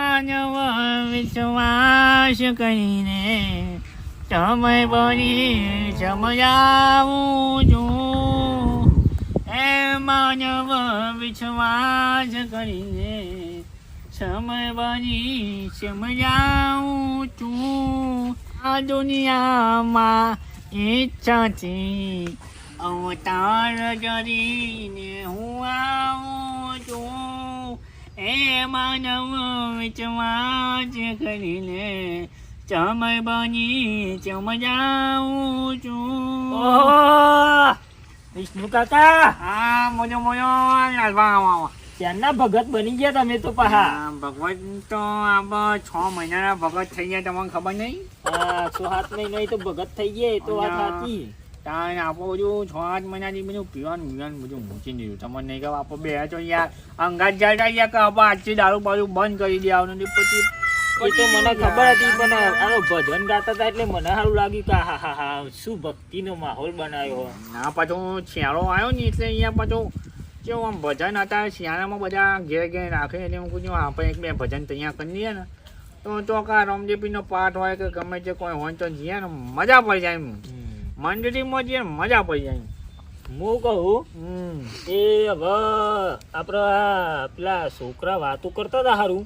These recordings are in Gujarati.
માનવ વિશ્વાસ કરીને સમય બની સમજાવું છું. એ માનવ વિશ્વાસ કરીને સમય બની સમજાવું છું. આ દુનિયામાં ઈચ્છાથી અવતાર કરીને હું આવું છું. એ માનવ વિશ્વાસ કરીને ચમ બની ચમજાવું છું. વિષ્ણુ કાકા. હા મોજો મોજો લાલવા આવા ત્યારના ભગત બની ગયા તમે તો પહા. ભગવત તો આપ છ મહિનાના ભગત થઈ ગયા તમને ખબર નહીં? હા, સો હાથ મહિના તો ભગત થઈ ગયા એ તો વાત સાચી. તાણ આપો બધું છ આઠ મહિનાથી બધું પીવાનું પીવાનું બધું મૂકી દીધું. તમને નહીં કહો આપો બે તો યાર. અંગાત જાય યાર કે આપો આજથી દારૂ બાજુ બંધ કરી દેવાનું નથી પછી તો મને ખબર હતી પણ આનો ભજન ગાતા હતા એટલે મને સારું લાગ્યું કે હા હા હા શું ભક્તિનો માહોલ બનાવ્યો. ના પાછો શિયાળો આવ્યો ને એટલે અહીંયા પાછો કેવું આમ ભજન હતા શિયાળામાં બધા ઘેર ઘેર રાખે એટલે હું કહું આપણે એક બે ભજન તૈયાર કરી દઈએ ને. તો તો કા રામદેવીનો પાઠ હોય કે ગમે તે કોઈ હોય તો જ્યાં ને મજા પડી જાય એમ. મંડળીમાં ને મજા પડી જાય. હું કહું એ હવે આપણે પેલા છોકરા વાતો કરતા હતા સારું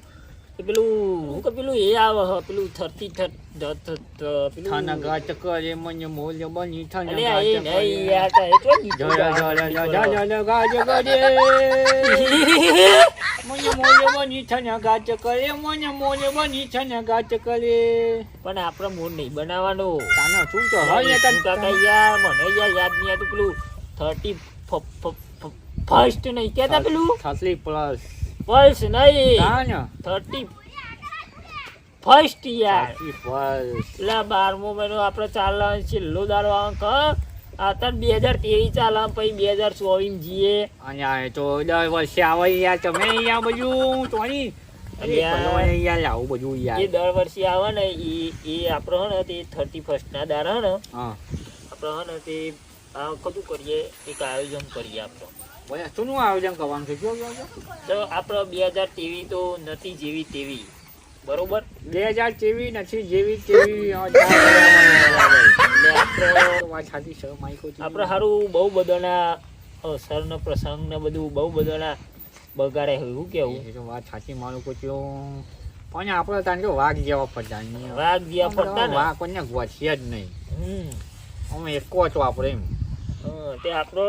કરે પણ આપણો મૂળ નહીં બનાવવાનો તાના શું તો હવે તન મને યાદ નહીં આતું પેલું 30 ફર્સ્ટ નહીં કેતા પેલું 30 પ્લસ પલ્સ નહીં થર્ટી ફર્સ્ટ યાર થર્ટી બારમો મહિનો આપણે ચાલે છેલ્લો દાડો અંક અત્યારે બે હજાર તેવીસ ચાલે પછી બે હજાર ચોવીસ જઈએ અહીંયા તો દર વર્ષે આવે યાર. તમે અહીંયા બધું અહીંયા લાવું બધું એ યાર દર વર્ષે આવે ને એ એ આપણે હે ને તે થર્ટી ફર્સ્ટના દાડા હે ને. હા. હે ને તે કદું કરીએ એક આયોજન કરીએ આપણે. શું આયોજન કરવાનું છે? કયો તો આપણે બે હજાર તેવી તો નથી જેવી તેવી. બરોબર? બે હજાર જેવી નથી જેવી તેવી. આપણે સારું બહુ બધાના અવસર ને પ્રસંગ ને બધું બહુ બધાના બગાડે એવું કેવું? વાત સાચી માનું કહું પણ આપણે તાન જો વાઘ જેવા પડતા નહીં. વાઘ જેવા ફરતા વાઘ કોઈને ગોઠીએ જ નહીં. હમ. અમે એકો છો આપણે એમ. તે આપણો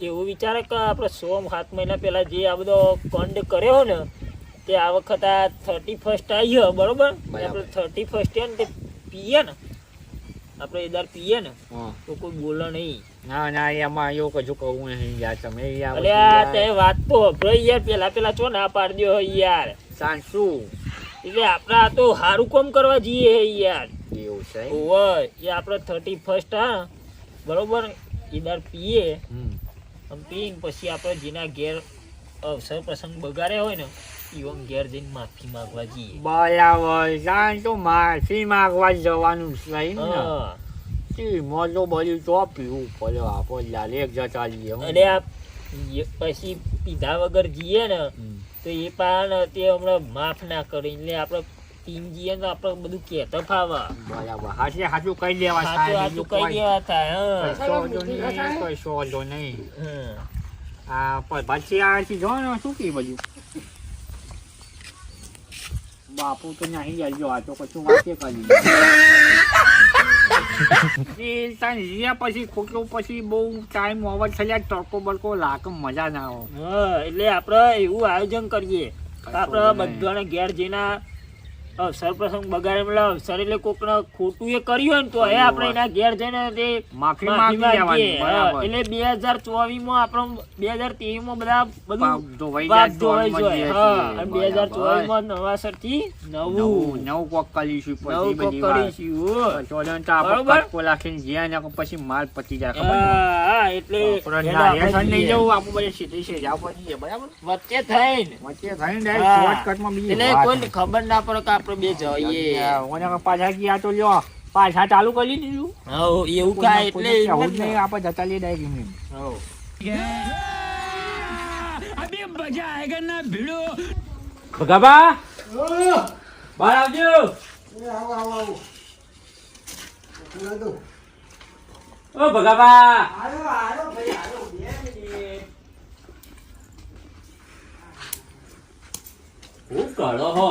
એવું વિચારે કે આપણે સો સાત મહિના પહેલાં જે આ બધો કંડ કર્યો ને તે આ વખત આ થર્ટી ફર્સ્ટ આવ્યો બરોબર? આપણે થર્ટી ફર્સ્ટ ને તે પીએ ને આપણે એદાર પીએ ને તો કોઈ બોલે નહીં. ના ના એમાં એવું કજુ કહું નહીં યાર તમે અરે આ તે વાત તો અભરો યાર પેલા પેલા ચો ના પાડી દો યાર. સાંસુ. એટલે આપણે આ તો સારું કામ કરવા જઈએ યાર. એવું છે ઓય એ આપણે થર્ટી ફર્સ્ટ હા બરોબર? એદાર પીએ. હમ. આમ પીને પછી આપણે જેના ઘેર અવસર પ્રસંગ બગાડ્યા હોય ને એવું ઘેર જઈને માફી માંગવા જઈએ. બરાબર જાણ તો માફી માંગવા જવાનું છે એમ ને? હા. તી બધું તો પીવું પડે આપણે લાલે એક જતા જઈએ અને આ પછી પીધા વગર જઈએ ને તો એ પાન તે હમણાં માફ ના કરી એટલે આપણે પીન જઈએ આપણે બધું કહેતા ફાવા. બરાબર. હાચે હાચું કહી દેવા સાચું સાહેબ, સાચું બીજું કહી કોઈ દેવા થાય હા. નહીં, કશો વાંધો નહીં. આ પણ પછી આથી જો ને શું કે બધું? બાપુ તો નહીં જાય આ તો કશું વાતે કરી એ પછી ખોટલું પછી બહુ ટાઈમ ઓવર થઈ જાય તડકો બડકો લાગે મજા ના આવે. એટલે આપણે એવું આયોજન કરીએ. આપડે આપણે બધાને ઘેર જઈને અવસર પ્રસંગ બગાડે મતલબ અવસર એટલે કોકને ખોટું એ કર્યું હોય ને તો એ આપણે એના ઘેર જઈને તે માફી માંગી એટલે બે હજાર ચોવીસમાં આપણે બે હજાર ત્રેવીસમાં બધા બધું ધોવાઈ જાય. હા, બે હજાર. ચોવીસમાં નવાસરથી નવું નવું કોક કરીશું પછી બધી. કરીશું ચોદન તો આપણે? કટકો રાખીને જ્યાં ને પછી માલ પતી જાય ખબર હા, એટલે નહીં જવું આપણે બધે સીધી છે જાવ પછી બરાબર વચ્ચે થઈને વચ્ચે થઈને ડાયરેક્ટ શોર્ટકટમાં બીજી એટલે કોઈ ખબર ના પડે કે આપણે બે જઈએ ઓને પાછા ગયા તો લ્યો. પાછા ચાલુ કરી દીધું. હો એવું કાય એટલે નહીં આપણે જતા લઈએ ડાયરેક્ટ એમ હો અબે મજા આયેગા ના ભીડો ભગાબા બહાર આવજો. આવો આવો આવો ઓ ભગાબા આવો આવો ભાઈ આવો બે મિનિટ હું કરો હો.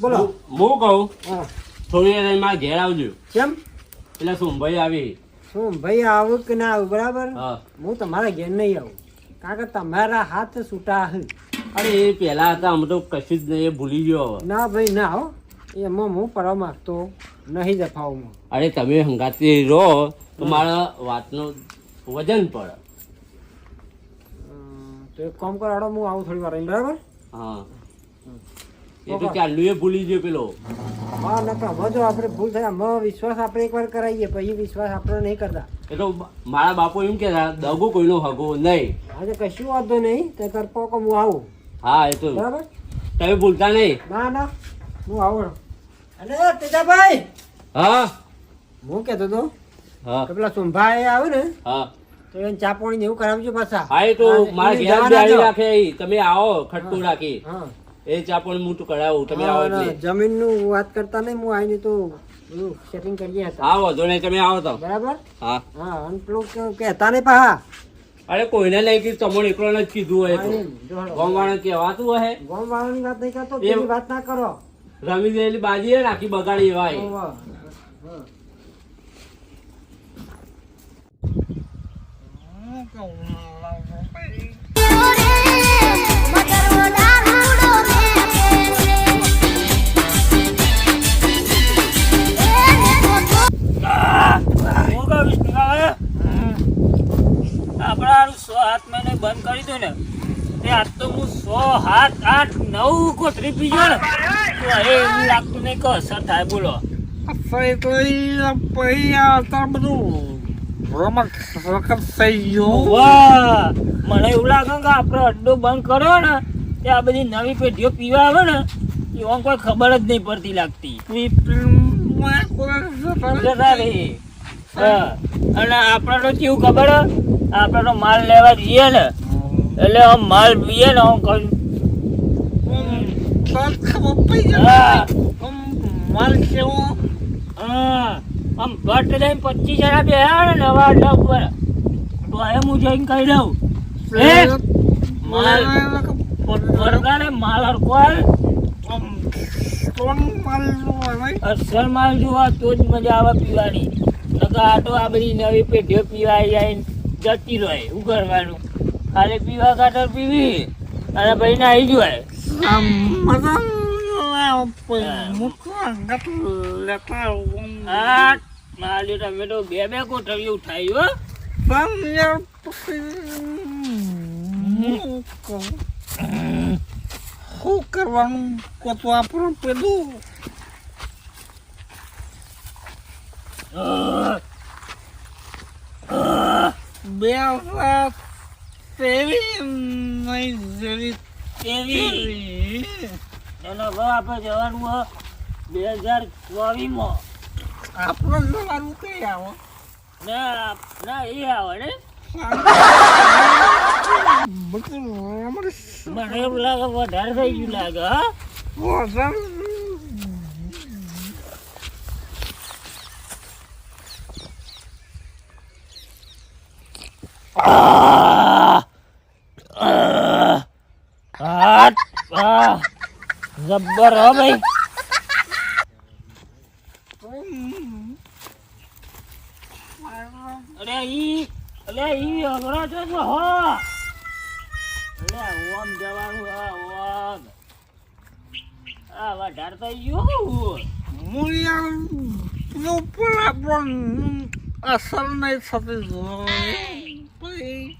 બોલો. હું કહું? હા. થોડી વાર મારા ઘેર આવજો. કેમ? એટલે સોમભાઈ આવી. શું ભાઈ આવું કે ના આવું? બરાબર? હા. તમારા ઘેર નહીં આવું. કારણ કે તમારા હાથ છૂટા હે. અરે એ પહેલા હતા અમે તો કશું જ નહીં એ ભૂલી ગયો હવે. ના ભાઈ ના હો. એમાં હું પડવા માંગતો નહીં દફાવમાં અરે તમે હંગાતી રહો તો મારા વાતનું વજન પડે. તો એક કામ કરાડો હું આવું થોડી વાર રહીને, બરાબર? હા. એ તો ચાલુ એ ભૂલી ગયો પેલો. હા નકા હવે જો આપણે ભૂલ થાય મ વિશ્વાસ આપણે એકવાર કરાવીએ પછી વિશ્વાસ આપણે નહીં કરતા. એ તો મારા બાપો એમ કહેતા દગો કોઈનો હગો નહીં. આજે કશું વાંધો નહીં તે તાર પોક હું આવું. હા એ તો બરાબર? તમે ભૂલતા નહીં. ના ના હું આવું અને તેજાભાઈ! હા? હું કહેતો તો હા. પેલા સુંભાઈ આવે ને હા. તો એને ચા પાણી ને એવું કરાવજો પાછા. હા એ તો મારા ઘેર બેહાડી રાખે. તમે આવો ખટતું રાખી. એ ચા પણ હું તો કરાવું તમે આવો એટલે. જમીનનું વાત કરતા નહીં હું આવીને તો સેટિંગ કરીએ હા વાંધો નહીં તમે આવો તો. બરાબર? હા. હા અને પેલું કે- કહેતા નહીં પા અરે કોઈને નહીં કીધું તમને એકલો જ કીધું હોય તો. ગામવાળા કહેવાતું હોય ગામ વાળાની વાત નહીં કરતો એમ. વાત ના કરો. રમી દેલી બાજી આખી બગાડી એવા એ. હોવે. હા. કહું બંધ કરી દો ને. તે આજ તો હું સો હાથ આઠ નવ પીજો ને. તો હવે એવું લાગતું નહીં કે અસર થાય બોલો. વાહ મને એવું લાગે કે આપણે અડ્ડો બંધ કર્યો ને તે આ બધી નવી પેઢીઓ પીવા આવે ને એવા કોઈ ખબર જ નહીં પડતી લાગતી હા. અને આપણે તો કેવું ખબર? આપણે તો માલ લેવા જઈએ ને એટલે આમ માલ પીએ ને આમ કહું માલ કેવો હા. આમ ભટ્ટ લઈને પચીસ જણા ને નવા ડબ તો હવે હું જઈને કહી દઉં. એ માલ વરગાડે માલ હરખો અસલ માલ જોવા તો જ મજા આવે પીવાની. નકર આ તો આ બધી નવી પેઢીઓ પીવા જાય જતી રહે શું કરવાનું ખાલી પીવા ખાતર પીવી અને ભાઈ નાહી જાય હા તો બે બે ઉઠાવી હો શું કરવાનું કોતો આપણું પેલું બે તેવી નહીં જેવી એવી એનો ભાવ આપણે જવાનું હો બે હજાર ચોવીસમાં. આપણને જવાનું કઈ આવો. ના ના એ આવે ને. મને એવું લાગે વધારે થઈ ગયું લાગે હા? વધારે હાથ આ જબ્બર હો ભાઈ અરે ઈ અરે ઈ અઘરો છે તો હો અરે ઓમ જવાનું હા ઓમ આ વધારે થઈ ગયું મૂળિયા ઉપર આપણને અસર નહીં થતી જોઈએ પછી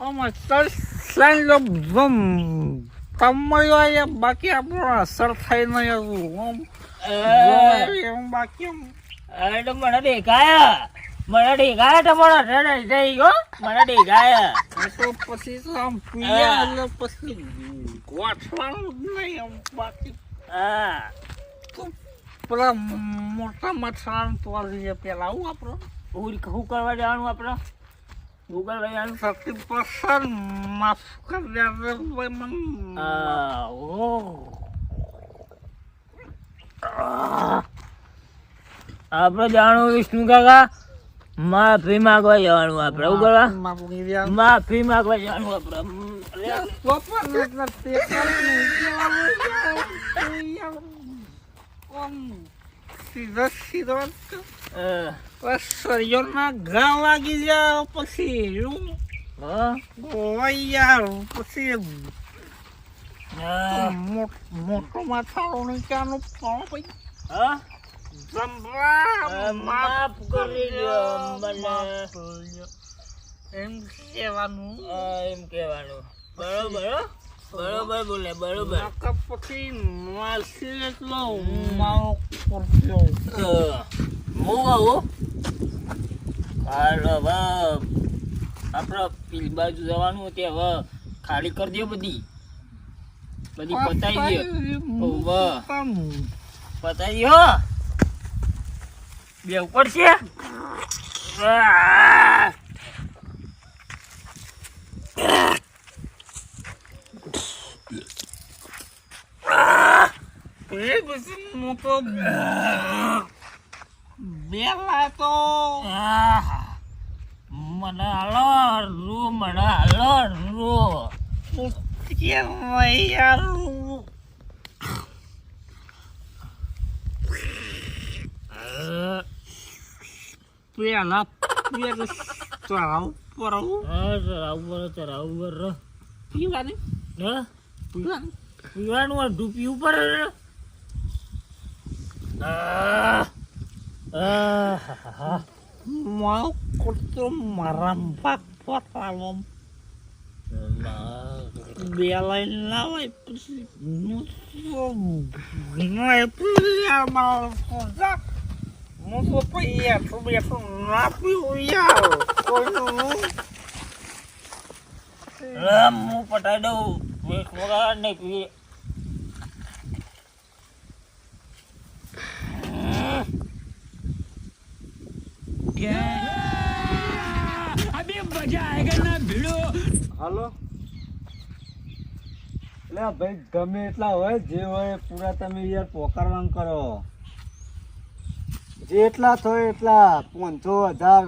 આમાં ચાલ જો જમ તમારી બાકી આપણો અસર થઈ નહીં હતું બાકી અરે મને દેખાયા. મને દેખાયા તમારો રડાઈ થઈ ગયો મને એ તો પછી તો આમ પીયા એટલે પછી ગોઠવાનું જ નહીં આમ બાકી. હા તો પેલા મોટા મઠાણ તો પેલા આવું આપણો હું કરવા જવાનું આપણે ગૂગલ ભાઈ થર્ટી પર્સન્ટ માફ કરી દે મને આપણે જાણવું વિષ્ણુ કાકા માફી માંગવા જવાનું આપણે એવું કરવા માફ માંગવા જવાનું આપણે સીધો સીધો શરીરના ઘા લાગી જાય પછી શું? ઓય યાર પછી મોટો માથાળો નીચાનું પણ પછી હા? જમવા માફ કરી દો મને એમ કહેવાનું એમ કહેવાનું બરોબર? બરોબર બોલે બરોબર પછી માસી એટલો મારો કરજો હું કહું હાલો હવે આપણે પેલી બાજુ જવાનું હતું હવે ખાલી કરી દો બધી. બધી પતાવી દો પતાવી દો બે ઉપર છે. મોટો બે વાતો આહ! મને હાલો રૂ મને હાલો રૂ કહેવાય યાર? અ, પેલા પેલા ચડાવ પર ચરાવ પર ચરાવ પર પીવાની? હા? પીવાની? પીવાનું ડૂપી ઉપર મારા પાક પતાલો બે લાઈન લાવાય પછી હું તો નહીં પીયા મારો ખોજા હું તો પૈયા છું બેઠું ના પીવું યાર હાલો. એટલે ભાઈ, ગમે એટલા હોય, જે હોય પૂરા તમે યાર પોકારવાનું કરો. જેટલા થાય એટલા. હજાર.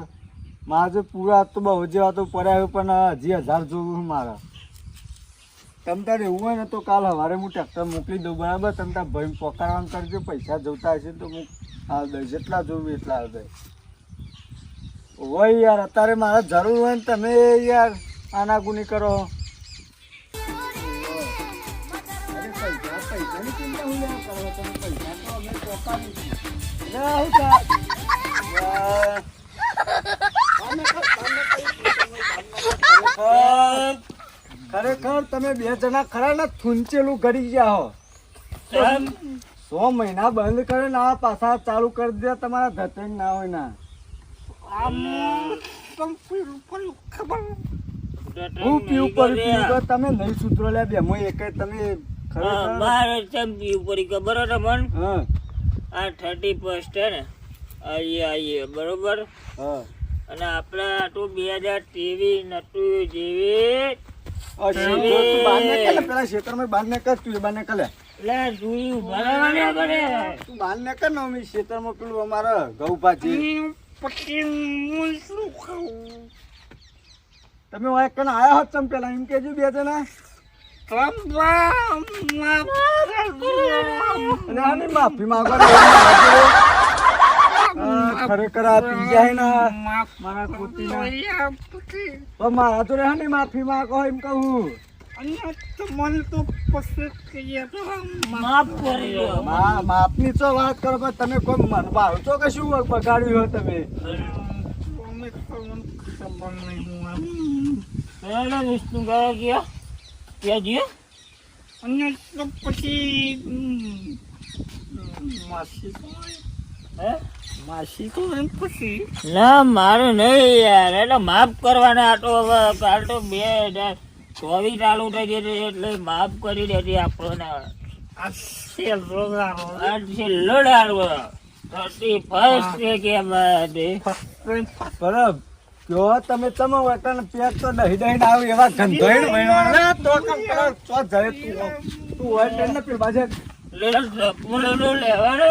મારે જો પૂરા તો બહુ જેવા તો પડ્યા પણ હજી હજાર જોવું મારે. તમ તારે એવું હોય ને તો કાલ સવારે હું ટ્રેક્ટર મોકલી દઉં, બરાબર? તમ તાર ભાઈ પોકારવાનું કરજો, પૈસા જોતા હશે તો હું જેટલા જોવું એટલા દઈશ હોય યાર અત્યારે મારે જરૂર હોય ને તમે યાર આના ગુની કરો. ખરેખર ખરેખર તમે બે જણા ખરા ને થૂંચેલું ઘડી ગયા હો. સો મહિના બંધ કરે ને આ પાછા ચાલુ કરી દે તમારા ધતન ના હોય ના આમ તમ પીલું પણ ખબર હું પીવું પર તમે નહીં સુધરો લે બે? હું એક તમે મારે ચમ પીવું પડી ખબર હે તમને હા. આ થર્ટી ફર્સ્ટ હે ને? બરોબર? હા. અને આપણે આટલું બે હજાર ત્રેવીસ નતું જેવી. બહાર નીકળ? ને, પેલા બહાર તું એ બહાર નીકળ? એટલે જોયું પડે તું બહાર કર ને, અમે શેતરમાં પેલું અમારે ઘઉં ભાજી. પછી હું શું ખાઉં તમે વાય કને આયા હોત ચમ પેલા એમ કેજો બે જણા. માફી માગો. ખરેખર આ પી જાય ને મારા કુતીના. તો મારા તો હા ની માફી માંગો એમ કહું. માફ તો માફની તો વાત કરો પણ તમે કોઈ મન ભાવ છો કે શું બગાડ્યું હોય તમે? વિષ્ણુ ગયા ગયા. ત્યાં ગયા? અને તો પછી માસી હે? માસી તો એમ પછી. ના મારે નહીં યાર. એટલે માફ કરવાના આટો હવે કાલ બે હજાર ચોવીસ ચાલુ થઈ જશે એટલે માફ કરી દેતી આપણને છેલ્લો ડાળવો થર્ટી ફર્સ્ટ છે કે બાદ બરાબર જો તમે તમે વતન પેટ તો દહી દહી આવે એવા ગંધોઈ વણવાના તો કમ કરો ચો જાય તું તું ને પેલા બાજુ લેવાનો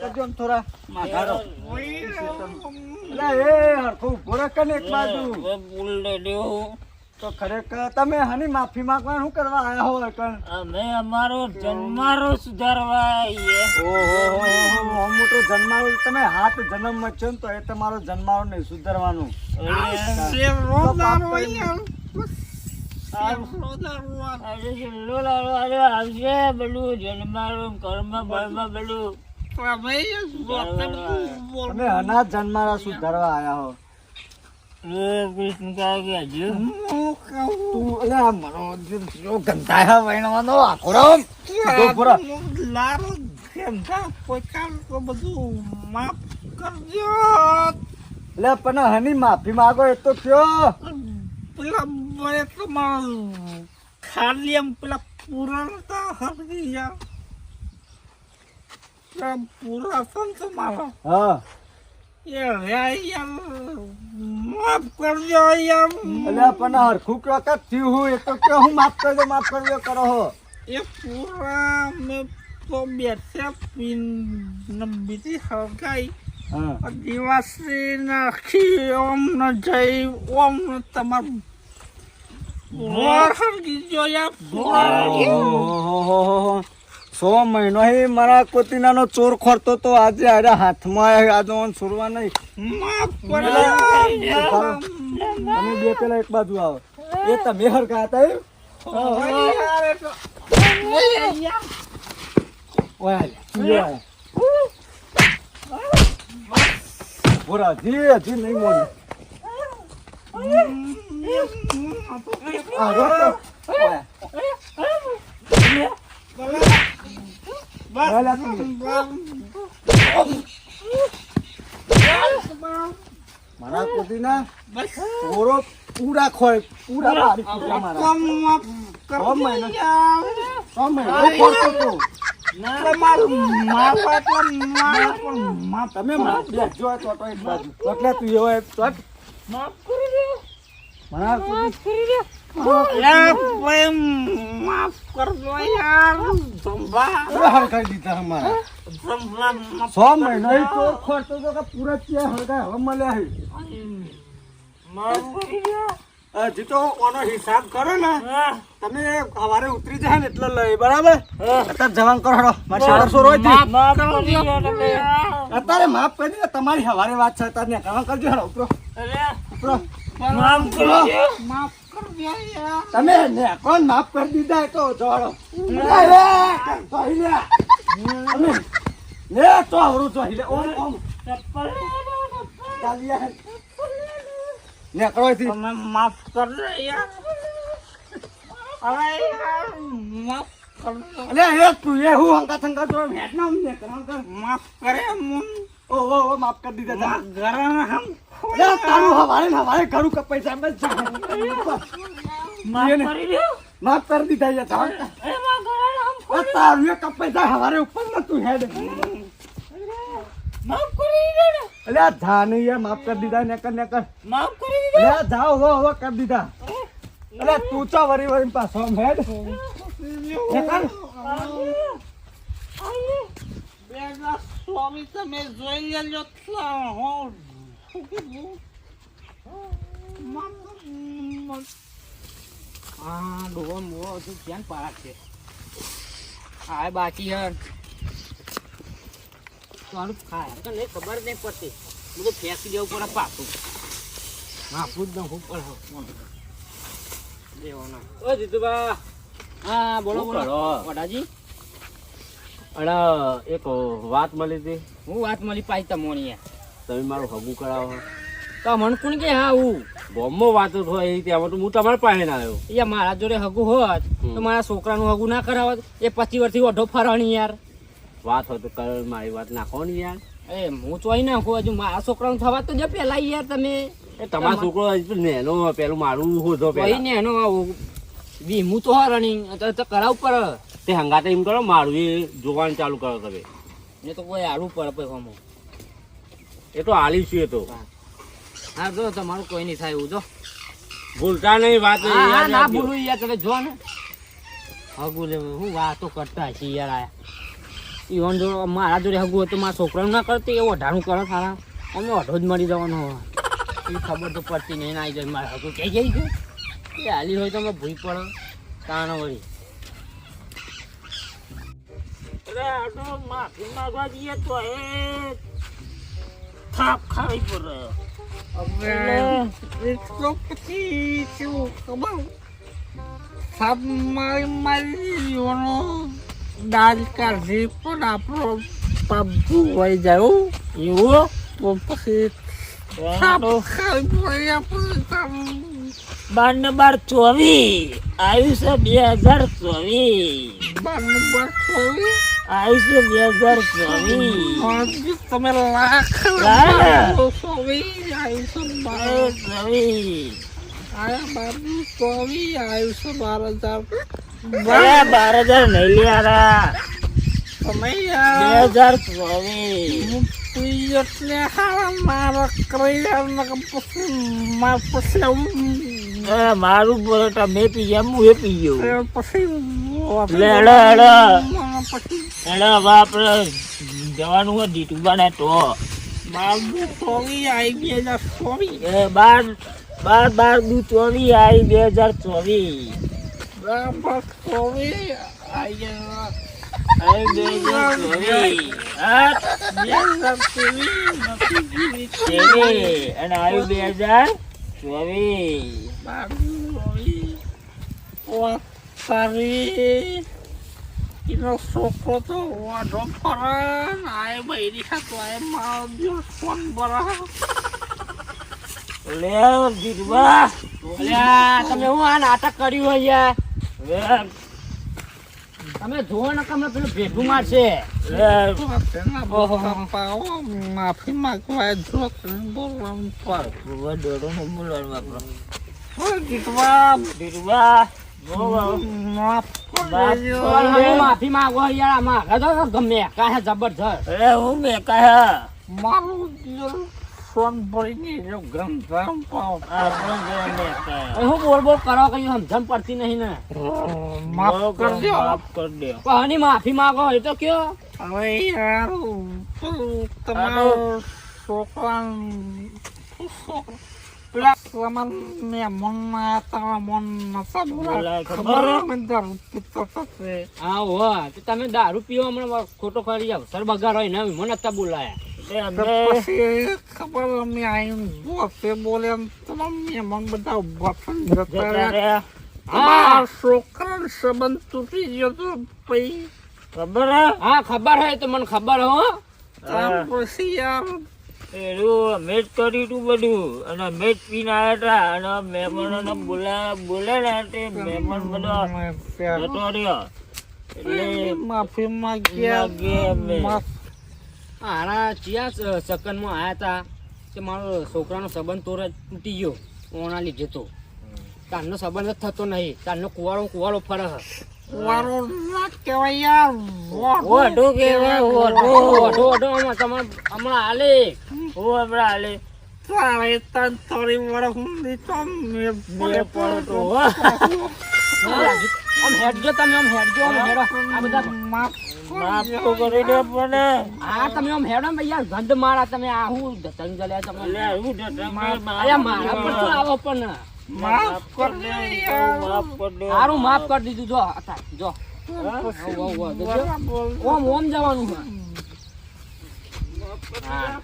કરજો થોડા. માથારો એટલે એ હરખું ને એક બાજુ. તો ખરેખર તમે હની માફી માંગવા શું કરવા આવ્યા હો કણ અમે અમારો જન્મારો સુધારવા આવીએ. ઓહો મોટો જન્મારો તમે હાથ જન્મ મચ્યો ને તો એ તમારો જન્મારો નહીં સુધારવાનું. આવશે બધું. જન્મારો કર્મ બળમાં બધું. તમે અનાજ જન્મારા સુધારવા આયા હો. પૂરા પણ હની માફી માગો એ તો કયો પેલા ખાલી એમ પેલા પુરાણતા હરગી યાર પેલા પુરાતન તો હા. એ યાર માફ કરજો યાર અલે પણ હરખું કયો થયું હું એ તો કયો હું માફ કરજો માફ કરજો કરો હો. એ પૂરા મેં તો બેઠા પીન ને બીજી હરગાઈ હા. દિવાસી નાખી ઓમ ન જઈ ઓમ તમારું. વર હરગી જો યાર ઓહોહોહો. સો મહિનો હે મારા કોતીનાનો ચોર ખોરતો તો આજે અરે હાથમાં. આજે છોડવા નહીં. તમે બે પેલા એક બાજુ આવો એ તમે હરકા હતા. બોરા, હજી હજી નહીં મોડું. લે. મારા કોતીના ચોરો પૂરા ખોય પૂરા મારી પૂરા મારા સો મહિનો સો મહિનો તો. તમે માફ બેસજો આ ચોટો એક બાજુ એટલે તું એવો એક ચોટ માફ કરી દે માફ કરી દે માફ કરજો યાર સંભા પૂરા દીધા અમારા સો મહિનો ઈ ચોર તો પૂરા ત્યાં હરખાઈ હવે મળ્યા હે. હજી તો ઓનો હિસાબ કરો ને તમે સવારે ઉતરી જાય ને એટલે લઈ બરાબર? અત્યારે જવાન કરો હેડો મારી સાડા સો રોજ માફ કરી દે અત્યારે માફ કરી દે તમારી સવારે વાત છે અત્યારે કરજો હેડો ઉપરો. ઉપરો. માફ કરો માફ તમે કોણ માફ કરી દીધા તો જોડો. અરે ને તો આવરું જોઈ લે. ઓમ ઓમ. ને માફ યાર. હવે યાર માફ અલે એ તું એ હું હંકા થંકા તો ભેટ ના અમને કર માફ કરે મુન ઓ ઓ ઓ માફ કરી દીધા ઘર હમ અલે તારું હવારે ને હવારે ઘરું કપાઈ જાય બસ માફ કરી દે. માફ કરી દીધા યાર જાણ અરે માં ઘરે આમ આ તારું એ કપાઈ જાય હવારે ઉપર ન તું હેડ. માફ કરી દે ને. અલે આ જાને યાર માફ કરી દીધા ને કર ને કર માફ કરી દીધા. અલે આ જા હો હવે કરી દીધા. અલે તું ચા વરી વરી પાછો હેડ. ને કર બેગા સ્વામી તમે જોઈ લેજો તો હું. માફ હા ડોહો મોવો હજુ ક્યાં પાક છે? આ બાકી હર તારું ખાય. તો નહીં ખબર નહીં પડતી. બધું ફેંકી દેવું પડે પાછું હા પૂછ દઉં હું પણ દેવાના. ઓ જીતુબા હા બોલો બોલો. વડાજી? અરે એક વાત મળી હતી. હું વાત મળી પાઈ તમોની તમે મારું હગું કરાવો. તો મને કોણ કે હા હું બોમ્બો વાતો હોય એ ત્યાં તો હું તમારા પાસે ના આવ્યો. યા મારા જોડે હગું હોત તો મારા છોકરાનું હગું ના કરાવત. એ પચી વર્ષથી ઓઢો ફરવાની યાર. વાત હોય તો કર મારી વાત નાખો ને યાર. એ હું ચોઈ નાખું હજુ મારા છોકરાનું થવા તો જો પેલા યાર તમે. એ તમારો છોકરો હજી નેનો પેલું મારું હોધો પેલા. ને એનો આવું વીમું તો હરણી તો તો કરાવવું પડે. તે હંગાતે એમ કરો મારું એ જોવાનું ચાલુ કરો તમે. ને તો કોઈ આડું પડે પછી એ તો છે એ તો. હા. જો તમારું કોઈ નહીં થાય એવું જો. ભૂલતા નહીં વાત હા, ના ભૂલું યાર તમે જો ને. હગુ લે હું વાતો કરતા હશે યાર આયા ઈવન જો મારા જોડે હગુ તો મારા છોકરાનું ના કરતી એવું અઢારનું કરો સારા અમે અઢો જ મરી જવાનો એ ખબર તો પડતી નહીં આવી જાય મારે હગુ. ક્યાં જાય છે એ હાલી હોય તો અમે ભૂઈ પડો. તાણ વળી. માફી માગવા જઈએ તો એ થાપ ખાવી પડે એટલો પછી શું ખબર સાપ મારી મારી યોનો દાજ કાઢી પણ આપણો પાબુ વહી જાય. એવું તો પછી. બાર ને બાર ચોવીસ આયુષ્ય બે હજાર ચોવીસ બારનું બાર ચોવીસ. હજાર ચોવીસ હજી તમે લાખ. ચોવીસ આયુષ્ય બાર સ્વામી આયા આયુષ્ય બાર હજાર બયા બાર હજાર નહીં લ્યા તમે બે હજાર પી એટલે હા મારા કરી યાર પછી માર પછી મારું પરોઠા મેં પી ગયા હું એ પી ગયો પછી લે, લે, લે. પછી એટલે હવે આપણે જવાનું હોય તો. બારનું ચોવીસ આવી બે હજાર ચોવીસ. એ બાર બાર બાર દુ આવી બે હજાર ચોવીસ. બરાબર આવી બે હજાર ચોવીસ. અને આવ્યું બે હજાર ચોવીસ બારનું ચોવીસ ઓ તારી એનો છોકરો તો વાઢો ફરે. આ બૈરી ખાતો આ મારો દિવસ ફોન ભરા. લે અલ્યા તમે હું આ નાટક કર્યું હોય યાર? તમે જુઓ ને કમને પેલું ભેગું મારશે. માફી માંગવા જો બોલવાનું પર દોડો નું બોલવાનું વાપરો દીકવા દીદુબા માફ. હું માંગો યાર આમાં તો ગમે જબરજસ્ત અરે હું મેં કહ્યા મારું ભરીને ગમ પાવ હું બોલ બોલ કરો કઈ સમજણ પડતી નહીં ને માફ કરી માફી માંગો એ તો કયો હવે તમારો છોકરા ખબર? મને દારૂ પીતો થશે હા હો. તમે દારૂ પીવા હમણાં ખોટો કરી સર બગાડ હોય ને મને અત્યારે બોલાયા. પછી ખબર અમે આવીને બોસે બોલે તમામ મહેમાન બધા થઈને જતા રહ્યા. સંબંધ તૂટી ગયો તો પછી ખબર હા? ખબર હે તો મને ખબર હો. પછી યાર પેલું મેં જ કર્યું તું બધું. અને અમે જ પીને આવ્યા હતા. અને મહેમાનોને બોલા બોલે તે મહેમાન બધા જતો રહ્યો. એટલે માફી ગયા અમે. માફ. હારા ચિયા સકનમાં આયા હતા કે મારો છોકરાનો સંબંધ તોર તૂટી ગયો. ઓના લીધે તો. તારનો સંબંધ જ થતો નહીં. તારનો કુવાળો કુવાળો ફરક વારો ના કહેવાય યાર ઓઢો કેવાય ઓઢો ઓઢો ઓઢો હમણાં તમારે હમણાં હાલે. ઓ હમણાં હાલે. તારે તન થોડી વાર હુંદી તો મેં બે પડો આમ હેડજો તમે આમ હેડજો આમ હેડો. આ બધા માફ માફ તો કરી દે પણ હા તમે આમ હેડો ને યાર ગંધ મારા તમે આ હું ધતંગ જલ્યા તમે લે હું ધતંગ મારા પર આવો પણ. માફ કરી દીધું. જો જો. ઓમ ઓમ જવાનું છે. હા.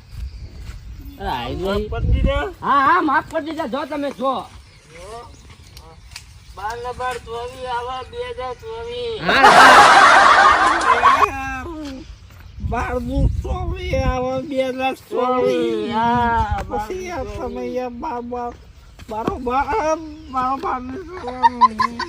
અરે આઈ ગઈ. હા હા માફ કરી દીધા. જો તમે જો. બાર ને બાર આવે બે હજાર ચોવીસ બાર દુ ચોવી આવે બે હજાર ચોવી. પછી યાર ચોવીસ. તમે યાર બાર બાર બારો બાર બારો બાર ને જોવાનું.